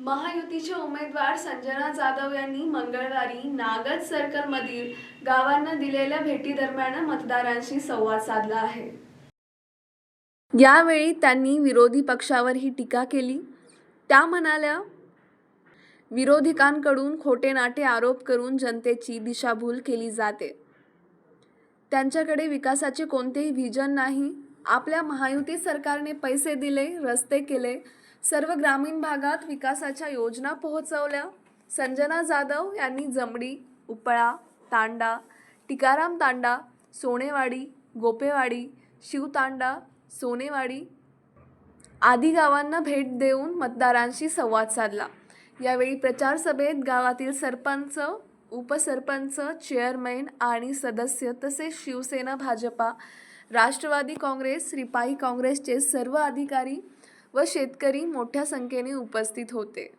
महायुतीचे उमेदवार संजना जाधव यांनी मंगळवारी नागद सर्कलमधील गावांना दिलेल्या भेटीदरम्यान मतदारांशी संवाद साधला आहे. यावेळी त्यांनी विरोधी पक्षावरही टीका केली. त्या म्हणाल्या विरोधकांकडून खोटे नाटे आरोप करून जनतेची दिशाभूल केली जाते. त्यांच्याकडे विकासाचे कोणतेही व्हिजन नाही. आपल्या महायुती सरकारने पैसे दिले रस्ते केले सर्व ग्रामीण भागात विकासाच्या योजना पोहोचवल्या. संजना जाधव यांनी जमडी उपळा तांडा टिकाराम तांडा सोनेवाडी गोपेवाडी शिवतांडा सोनेवाडी आदी गावांना भेट देऊन मतदारांशी संवाद साधला. यावेळी प्रचार सभेत गावातील सरपंच उपसरपंच चेअरमॅन आणि सदस्य तसेच शिवसेना भाजपा राष्ट्रवादी काँग्रेस रिपाई काँग्रेसचे सर्व अधिकारी व शेतकरी मोठ्या संख्येने उपस्थित होते.